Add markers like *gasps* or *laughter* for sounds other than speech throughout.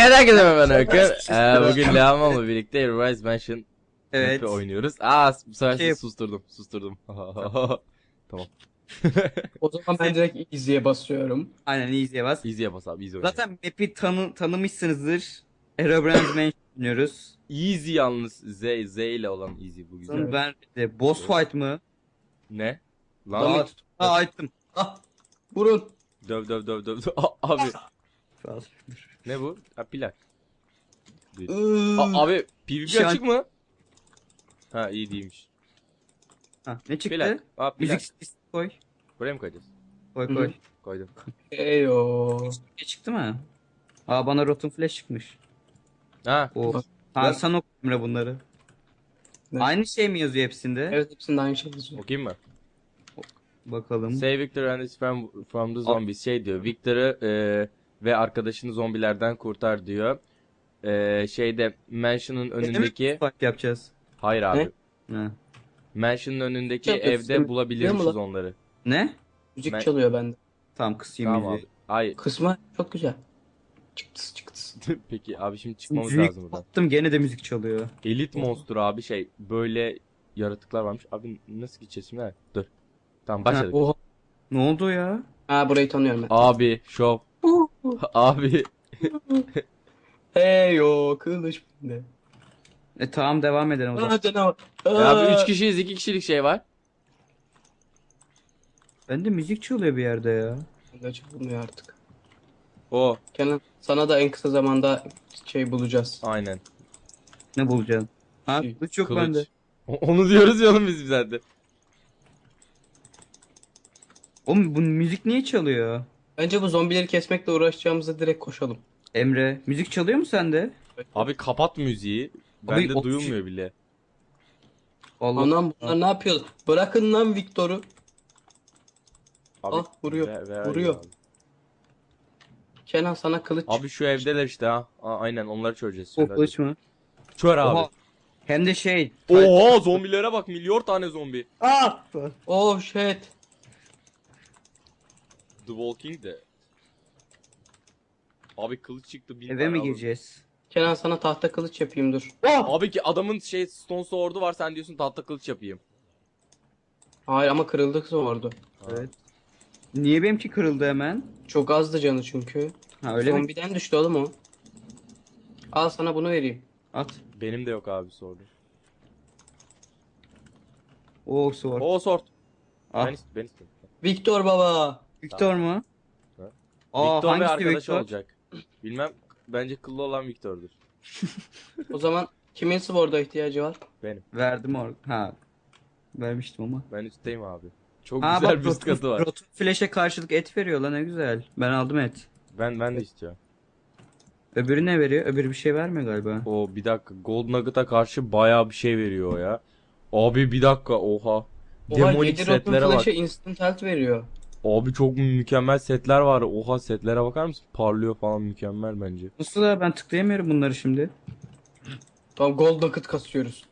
Evet herkese merhaba ben Öykü. Ee, bugün Lehamam'la birlikte Rise Mansion Evet. oynuyoruz. Aa bu sefer Şey- sizi susturdum. Susturdum. *laughs* tamam. O zaman ben direkt easy'ye basıyorum. Aynen easy'ye bas. Easy'ye bas abi easy oyna. Zaten map'i tanı tanımışsınızdır. Herobrine's Mansion oynuyoruz. Easy yalnız Z, Z ile olan easy bu güzel. Sonra ben de boss fight mı? Ne? Lan Daha Ha açtım. Ah! Vurun. döv döv döv döv. *laughs* döv. Aa, abi Sağ ol. Ne bu? Ha plak. Aa, abi PvP Şu an- açık mı? Ha iyi değilmiş. Ha, ne çıktı? Plak. Aa plak. Müzik listesi koy. Buraya mı koyacağız? Koy Hı hı. koy. Koydum. Eyo. Ne çıktı mı? Aa bana Rotten Flash çıkmış. Ha Oh. Bak. Ha Ben- sen oku Emre bunları. Ne? Aynı şey mi yazıyor hepsinde? Evet hepsinde aynı şey yazıyor. okuyayım mı? Bakalım. Save Victor and his friend from the zombies. Şey diyor. Victor'ı e, ve arkadaşını zombilerden kurtar diyor. E, şeyde Mansion'ın önündeki Fight yapacağız. hayır abi. Ne? Ha. Mansion'ın önündeki Çok evde istedim. bulabiliyormuşuz Biliyor onları. Ne? Müzik Ben- çalıyor bende. Tamam kısayım Tamam müziği. abi. Hayır. Kısmı çok güzel. Çıktıs çıktıs. *laughs* Peki abi şimdi çıkmamız Müziği lazım buradan. kapattım gene de müzik çalıyor. Elite Monster abi şey böyle yaratıklar varmış. Abi nasıl gideceğiz şimdi? Ha, Dur. Tamam başladık. Oha. Ne oldu ya? Ha burayı tanıyorum ben. Abi şov. Abi. *laughs* Eyo kılıç bende. E tamam devam edelim o zaman. Aa canavar. Ya Aa. abi 3 kişiyiz 2 kişilik şey var. Bende müzik çalıyor bir yerde ya. Bende çalınmıyor artık. O Kenan sana da en kısa zamanda şey bulacağız. aynen. Ne bulacaksın? Ha Şey, kılıç yok Kılıç. bende. O- Onu diyoruz ya oğlum biz zaten. Oğlum bu müzik niye çalıyor? Bence bu zombileri kesmekle uğraşacağımıza direkt koşalım. Emre müzik çalıyor mu sende? Abi kapat müziği. Abi, Bende o- duyulmuyor bile. Allah. Anam bunlar ne yapıyor? Bırakın lan Victor'u. Abi, Ah, vuruyor, vuruyor. Abi. Kenan sana kılıç. Abi şu evdeler işte ha. Aa, aynen onları çözeceğiz şimdi. O kılıç mı? Çör abi. Oha. Hem de şey. Oha zombilere bak milyar tane zombi. Ah! Oh shit. The Walking de. Abi kılıç çıktı bin Eve tane mi aldım. gireceğiz? Kenan sana tahta kılıç yapayım dur. Abi ki adamın şey stone sword'u var sen diyorsun tahta kılıç yapayım. Hayır ama kırıldık zordu. Evet. Niye benimki kırıldı hemen? Çok azdı canı çünkü. Ha öyle mi? Zombiden düştü oğlum o. Al sana bunu vereyim. At. Benim de yok abi sword'u. Oo sword. O sword. Ah. Ben, ist ben istiyorum. Victor baba. Victor mu? Ha. Aa Victor ve hangisi arkadaşı Victor? olacak. Bilmem bence kıllı olan Victor'dur. *laughs* O zaman kimin sword'a ihtiyacı var? Benim. Verdim or. Ha. Vermiştim ama. Ben üstteyim abi. Çok Ha güzel bak bir üst katı var. Rotten Flash'e karşılık et veriyor lan ne güzel. Ben aldım et. Ben ben de istiyorum. Öbürü ne veriyor? Öbürü bir şey vermiyor galiba. O bir dakika Gold Nugget'a karşı bayağı bir şey veriyor ya. Abi bir dakika oha. Oha Demonik 7 Rotten setlere bak. Flash'e instant health veriyor. Abi çok mükemmel setler var. Oha setlere bakar mısın? Parlıyor falan mükemmel bence. Nasıl da ben tıklayamıyorum bunları şimdi. Tamam gold nugget kasıyoruz.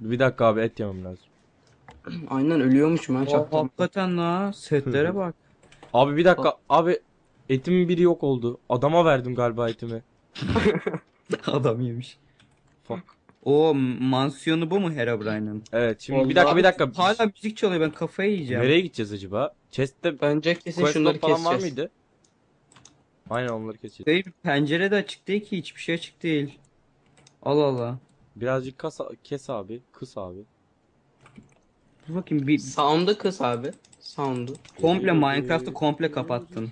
Bir dakika abi et yemem lazım. *clears throat* Aynen ölüyormuşum ben çaktım. hakikaten la setlere *laughs* bak. Abi bir dakika abi etimin biri yok oldu. Adama verdim galiba etimi. *laughs* Adam yemiş. Fuck. O mansiyonu bu mu Herobrine'ın? Evet şimdi bir dakika bir dakika. Hala müzik çalıyor ben kafayı yiyeceğim. Nereye gideceğiz acaba? Chest'te Bence kesin quest şunları falan var keseceğiz. mıydı? Aynen onları keseceğiz. Hayır pencere de açık değil ki hiçbir şey açık değil. Allah Allah. Birazcık kas, kes abi. Kıs abi. Dur bakayım bir Sound'u kıs abi. Sound'u. komple Minecraft'ı komple kapattın.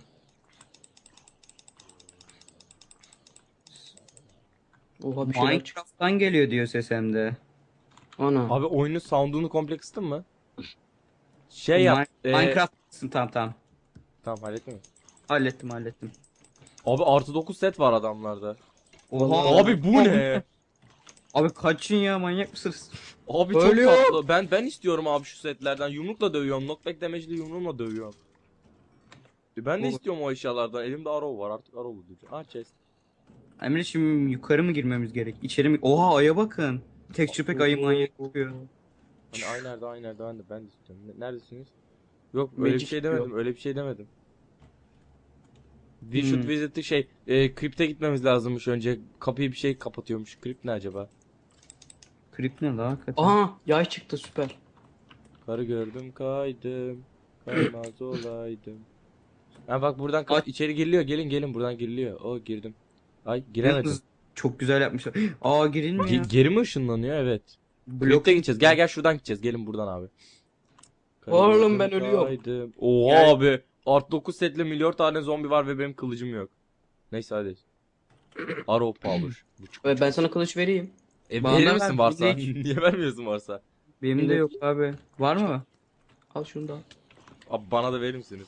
Oha bir çık. Minecraft'tan geliyor diyor ses hem de. Ana. Abi oyunun sound'unu komple kıstın mı? Şey yap. Mi- e, Minecraft'sın tamam tamam. Tamam hallettin mi? Hallettim hallettim. Abi artı 9 set var adamlarda. Oha. Abi bu ne? Abi kaçın ya manyak mısınız? Abi çok Ölüyor. tatlı. Ben ben istiyorum abi şu setlerden. Yumrukla dövüyorum. Knockback damage'li yumruğumla dövüyorum. E Ben de Olur. istiyorum o eşyalardan. Elimde arrow var artık arrow diyeceğim. Ah chest. Emre şimdi yukarı mı girmemiz gerek? İçeri mi? Oha aya bakın. Texture pack ayı manyak çıkıyor. Hani ay nerede ay nerede ben de ben de istiyorum. Ne- Neredesiniz? Yok öyle bir Magic şey demedim. Öyle bir şey demedim. We should Hmm. visit the şey. E, kripte gitmemiz lazımmış önce. Kapıyı bir şey kapatıyormuş. Kript ne acaba? Krip ne la hakikaten? Aha yay çıktı süper. Karı gördüm kaydım. Kaymaz olaydım. Ha bak buradan ka- Ay. içeri giriliyor. Gelin gelin buradan giriliyor. O girdim. Ay giremedim. Yalnız Çok güzel yapmışlar. *gasps* Aa girilmiyor. Ge- geri mi ışınlanıyor? Evet. Blok gideceğiz. Gel gel şuradan gideceğiz. Gelin buradan abi. Oğlum, ben ölüyorum. kaydım. Oha Gel. abi. Art 9 setle milyon tane zombi var ve benim kılıcım yok. Neyse hadi. Arrow power. Ve ben sana kılıç vereyim. E, Bana verir ver, misin varsa? bize Niye vermiyorsun varsa? Benim de yok abi. Var mı? Al şunu da. al. Abi bana da verir misiniz?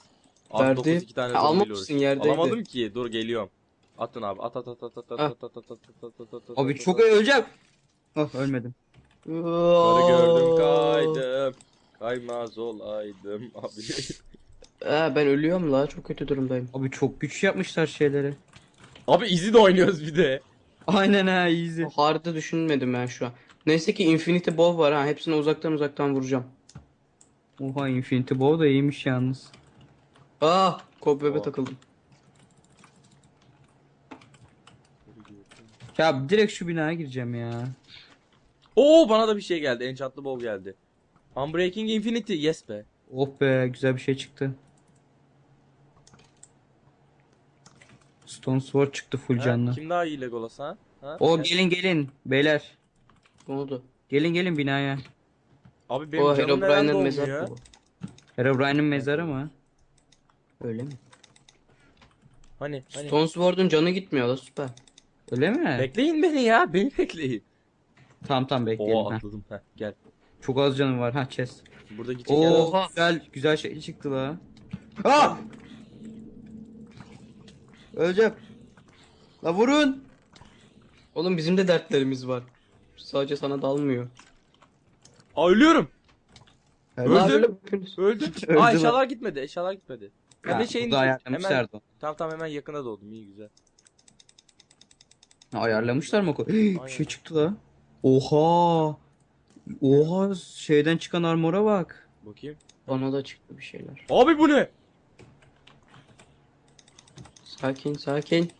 Art Verdi. 9 iki tane Ha, zombiyle almamışsın, yerdeydi. Alamadım ki. Dur geliyorum. Atın abi. At at at at at at Ah. at at at at at at at at Abi at çok at. öleceğim. Oh ölmedim. Karı gördüm kaydım. Kaymaz olaydım *laughs* abi. Ee, ben ölüyorum la çok kötü durumdayım. Abi çok güç yapmışlar şeyleri. abi izi de oynuyoruz bir de. Aynen ha easy. Hard'ı düşünmedim ben şu an. Neyse ki Infinity Bow var ha. Hepsini uzaktan uzaktan vuracağım. Oha Infinity Bow da iyiymiş yalnız. Ah! Kobweb'e Oh. takıldım. Ya direkt şu binaya gireceğim ya. Oo bana da bir şey geldi. Enchantlı bow geldi. Unbreaking Infinity. Yes be. Oh be güzel bir şey çıktı. Stone Sword çıktı full Ha, canlı. Kim daha iyi Legolas ha? ha? O Sen- gelin gelin beyler. Ne oldu? Gelin gelin binaya. Abi benim O Herobrine'ın mezarı bu. Herobrine'in mezarı mı? Öyle mi? Hani hani. Stone Sword'un canı gitmiyor la süper. Öyle mi? Bekleyin beni ya. Beni bekleyin. Tamam tamam bekleyelim. Oo ha. atladım. Heh, gel. Çok az canım var. Ha chest. Burada gidecek yer var. Oo güzel güzel şey çıktı la. Aa! Öleceğim. La vurun. Oğlum bizim de dertlerimiz var. Sadece sana dalmıyor. Aa ölüyorum. Öldüm. Öldüm. *laughs* Aa, eşyalar gitmedi. Eşyalar gitmedi. Ben de şeyin hemen tamam tamam hemen yakına doğdum. İyi güzel. Ha, ayarlamışlar mı? *gasps* bir Aynen. şey çıktı la. Oha. Oha şeyden çıkan armora bak. Bakayım. Bana da çıktı bir şeyler. Abi bu ne? Sakin sakin.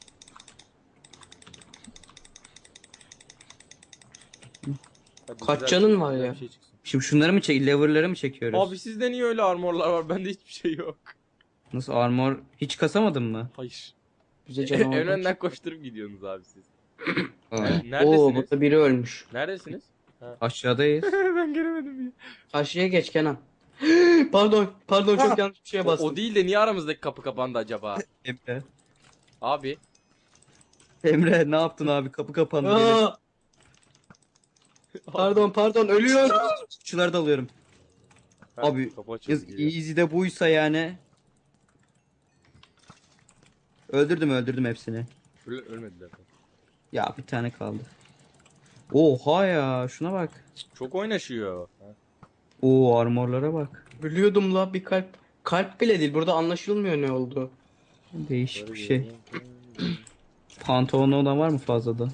Hadi Kaç güzel- canın var güzel ya? bir şey çıksın. Şimdi şunları mı çek, lever'ları mı çekiyoruz? Abi sizde niye öyle armorlar var? *laughs* Bende hiçbir şey yok. Nasıl armor hiç kasamadın mı? Hayır. Bize *laughs* en canavar. önden koşturup gidiyorsunuz abi siz. *laughs* Oo Neredesiniz? burada biri ölmüş. Neredesiniz? Aşağıdayız. *laughs* ben göremedim ya. Karşıya geç Kenan. *gasps* pardon, pardon çok yanlış bir şeye O, bastım. o değil de niye aramızdaki kapı kapandı acaba? *laughs* Emre. Abi. Emre ne yaptın abi? Kapı kapandı. Pardon pardon ölüyorum. Şunları da alıyorum. Ha, Abi, kapı açıldı Yaz, geliyor. Easy'de buysa yani. Öldürdüm öldürdüm hepsini. Öl- ölmediler. Ya bir tane kaldı. Oha ya şuna bak. Çok oynaşıyor. Oo armorlara bak. Ölüyordum la bir kalp. Kalp bile değil burada anlaşılmıyor ne oldu. Değişik bir şey. *clears throat* Pantolonu olan var mı fazlada?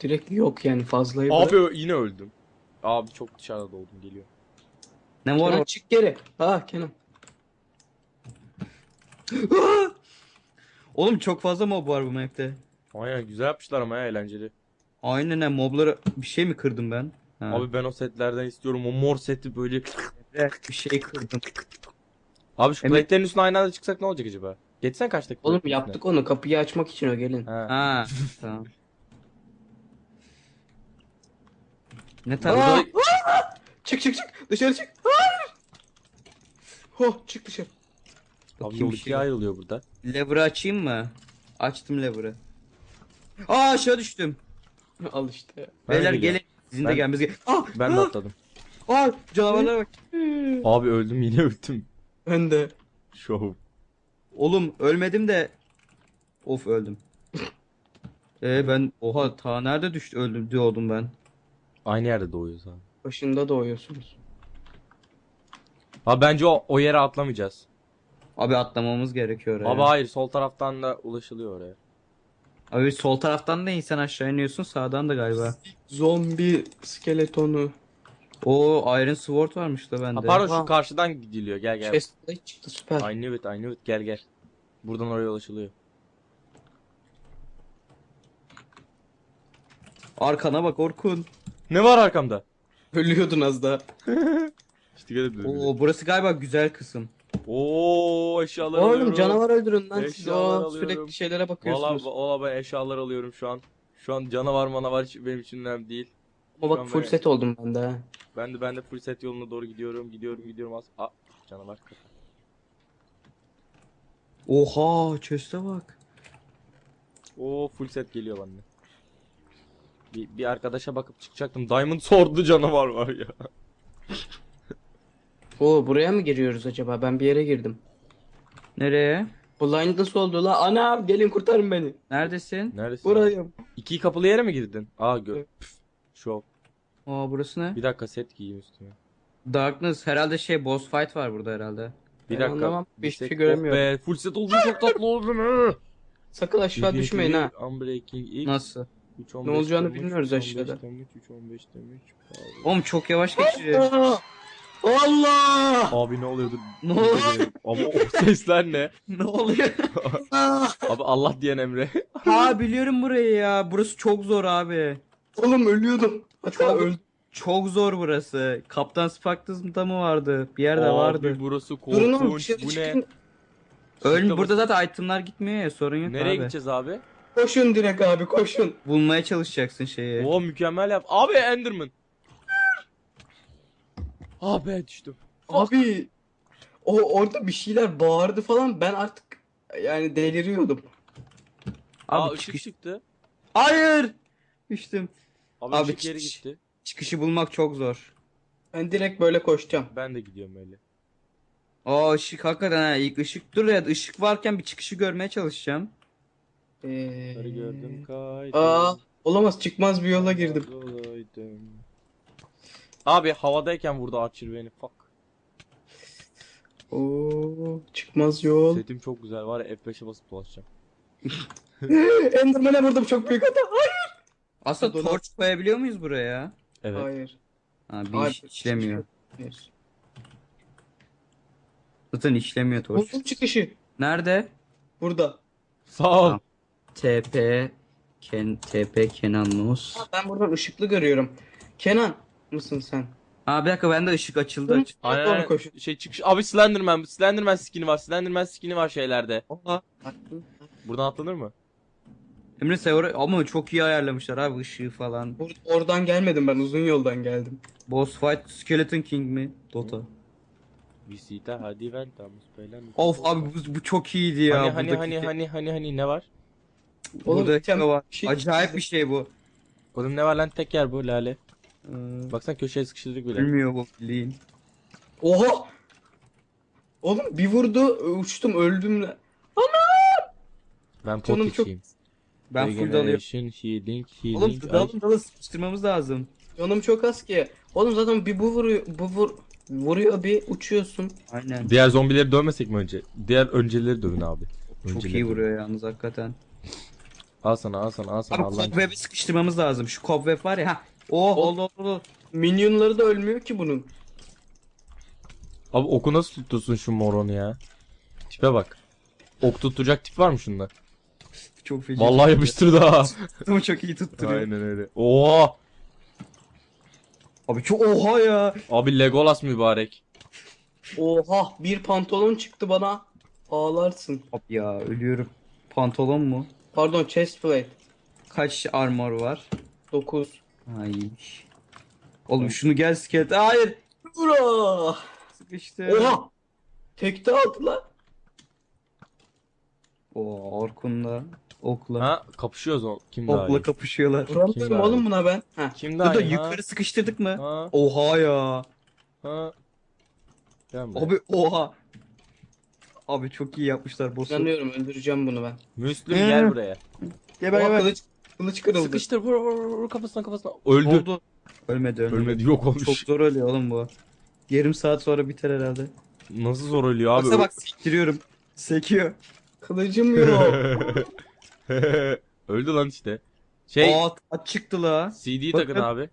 Direkt yok yani fazlayı bırak. Abi yine öldüm. Abi çok dışarıda oldum geliyor. Ne var Kenan çık geri. Ha Kenan. *gasps* Oğlum çok fazla mob var bu map'te. Aynen güzel yapmışlar ama ya eğlenceli. Aynen ha moblara bir şey mi kırdım ben? Ha. Abi ben o setlerden istiyorum. O mor seti böyle. Evet, bir şey kırdım. Abi şu plate'lerin üstüne aynı anda çıksak ne olacak acaba? Geçsen kaç dakika? Oğlum yaptık onu kapıyı açmak için o gelin. Ha. Ha tamam. Ne Aa! tarz? *laughs* Çık çık çık dışarı çık. Hayır. Oh çık dışarı. Abi Bakayım yol bir şey ikiye var. ayrılıyor burada. Lever'ı açayım mı? Açtım lever'ı. Aa aşağı düştüm. *laughs* Al işte. Ben Beyler de gelin. geliyorum. Sizin de Ben- gelmeniz gerek. Ah! Ben de ah, atladım. ah, canavarlara bak. *laughs* Abi öldüm yine öldüm. Ben de. Şov. Oğlum ölmedim de. Of öldüm. *laughs* Ee ben oha ta nerede düştü öldüm diyordum ben. Aynı yerde doğuyoruz abi. Başında doğuyorsunuz. Abi bence o, o yere atlamayacağız. Abi atlamamız gerekiyor oraya. Abi hayır sol taraftan da ulaşılıyor oraya. Abi sol taraftan da insan aşağı iniyorsun sağdan da galiba. Zombi skeletonu. O Iron Sword varmış da bende. Ha, pardon şu Ha. karşıdan gidiliyor gel gel. Chest'te çıktı süper. I knew it I knew it gel gel. Buradan oraya ulaşılıyor. Arkana bak Orkun. Ne var arkamda? Ölüyordun az daha. *laughs* İşte edin. Oo burası galiba güzel kısım. Oo eşyalar Oğlum alıyorum. canavar öldürün lan siz Eşyalar o alıyorum. sürekli şeylere Valla bakıyorsunuz. valla ben eşyalar alıyorum şu an. Şu an canavar manavar hiç benim için önemli değil. Ama bak full set oldum ben de. ha. Ben de ben de full set yoluna doğru gidiyorum. Gidiyorum gidiyorum az. Aa canavar. Oha chest'e bak. Oo full set geliyor bende. Bir, bir arkadaşa bakıp çıkacaktım. Diamond Sword'lu canavar var ya. Oo buraya mı giriyoruz acaba? Ben bir yere girdim. Nereye? Blind nasıl oldu la? Anam gelin kurtarın beni. Neredesin? Neredesin? Burayım. İki kapılı yere mi girdin? Aa gö. Evet. Şov. Aa burası ne? Bir dakika set giyeyim üstüme. Darkness herhalde şey boss fight var burada herhalde. Bir Ben dakika. anlamam. Hiçbir şey set- göremiyorum. Oh be, full set oldu çok tatlı oldu ne? Sakın aşağı düşmeyin ha. Unbreaking ilk. Nasıl? 3, Ne olacağını bilmiyoruz aşağıda. 3 15 damage. Oğlum çok yavaş geçiyor. Allah! Abi ne oluyordu? Ne oluyor? Abi o sesler ne? *laughs* ne oluyor? *laughs* Abi Allah diyen Emre. ha biliyorum burayı ya. Burası çok zor abi. Oğlum ölüyordum. Hatta Çok- öldüm. Çok zor burası. Kaptan Spark'ta mı vardı? Bir yerde Abi vardı. burası Durun oğlum korkunç. Bu ne? Şurada burada zaten itemlar gitmiyor ya sorun yok Nereye abi. gideceğiz abi? Koşun direkt abi koşun. Bulmaya çalışacaksın şeyi. Oo mükemmel yap. Abi Enderman. Abi düştüm. Abi o orada bir şeyler bağırdı falan ben artık yani deliriyordum. Aa Abi ışık çıkış... çıktı. Hayır! Düştüm. Abi, Abi ışık geri çıkış- gitti. Çıkışı bulmak çok zor. Ben direkt böyle koşacağım. Ben de gidiyorum öyle. Aa ışık hakikaten ha ilk ışık dur ya ışık varken bir çıkışı görmeye çalışacağım. Ee... Sarı gördüm kaydım. Aa olamaz çıkmaz bir yola girdim. Olaydım. Abi havadayken vurdu Archer beni. Fuck. Oo çıkmaz yol. Setim çok güzel var ya F5'e basıp dolaşacağım. *laughs* Enderman'e vurdum çok büyük hata. Aslında Dolan- torç koyabiliyor muyuz buraya? Evet. Hayır. Ha bir Hayır, iş işlemiyor. Hayır. Zaten işlemiyor torç. Buldum çıkışı. Nerede? Burada. Sağ ol. Tamam. TP Ken TP Kenan Nus. Ha, Ben buradan ışıklı görüyorum. Kenan mısın sen? Aa bir dakika bende ışık açıldı. Doğru aynen. koşun. Şey çıkış. Abi Slenderman. Slenderman skin'i var. Slenderman skin'i var şeylerde. Aa, Buradan atlanır mı? Emre sen orayı- ama çok iyi ayarlamışlar abi ışığı falan. Bur- Oradan gelmedim ben uzun yoldan geldim. Boss fight Skeleton King mi? Dota. Visita hadi ventamos belen. Of abi bu, bu çok iyiydi ya. Hani hani buradaki hani şey- hani hani hani ne var? Oğlum, Burada item- var. şey- Acayip bir şey bu. Oğlum ne var lan tek yer bu lale. Ee, Baksana köşeye sıkıştırdık bile. bilmiyor bu bildiğin. Oha! Oğlum bir vurdu uçtum öldüm lan. Ben Canım pot çok- içeyim. Ben full dalıyorum. Regeneration, healing, healing. Oğlum Ay, dalın dalı sıkıştırmamız lazım. Canım çok az ki. Oğlum zaten bir bu vuruyor, bu vur vuruyor bir uçuyorsun. Aynen. Diğer zombileri dövmesek mi önce? Diğer önceleri dövün abi. Çok Önceleri iyi dövün. vuruyor yalnız hakikaten. Al sana al sana al sana Abi Allah'ın. cobweb'i sıkıştırmamız lazım. Şu cobweb var ya. Ha. Oh oldu oldu. Minyonları da ölmüyor ki bunun. Abi oku nasıl tutuyorsun şu moronu ya? Tipe bak. Ok tutacak tip var mı şunda? Çok feci. Vallahi yapıştırdı ha. Ama çok iyi tutturuyor. Aynen öyle. Oo! Abi çok oha ya. Abi Legolas mübarek. Oha bir pantolon çıktı bana. Ağlarsın. Abi ya ölüyorum. Pantolon mu? Pardon chest plate. Kaç armor var? 9. Ha iyiymiş. Oğlum şunu gel skelet. Hayır. Ura! Sıkıştı. Oha! Tekte aldılar. Oo Orkun'la okla. Ha kapışıyoruz o. Kim daha Okla iyi? kapışıyorlar. Vuramıyorum daha oğlum iyi? buna ben. Heh. Kim Dur daha da iyi? Ha? yukarı sıkıştırdık mı? Ha? Oha ya. Ha? Gel buraya. Abi oha. Abi çok iyi yapmışlar boss'u. İnanıyorum öldüreceğim bunu ben. Müslüm Hı. gel buraya. Geber Oha, geber. kılıç, kılıç kırıldı. Sıkıştır vur vur vur vur kafasına kafasına. Öldü. Oldu. Ölmedi ölmedi. Ölmedi yok olmuş. Çok zor ölüyor oğlum bu. Yarım saat sonra biter herhalde. Nasıl zor ölüyor abi? Baksana bak sektiriyorum. Sekiyor. Kılıcım yok. *laughs* Öldü lan işte. Şey Aa çıktı la. CD Bakın. takın abi.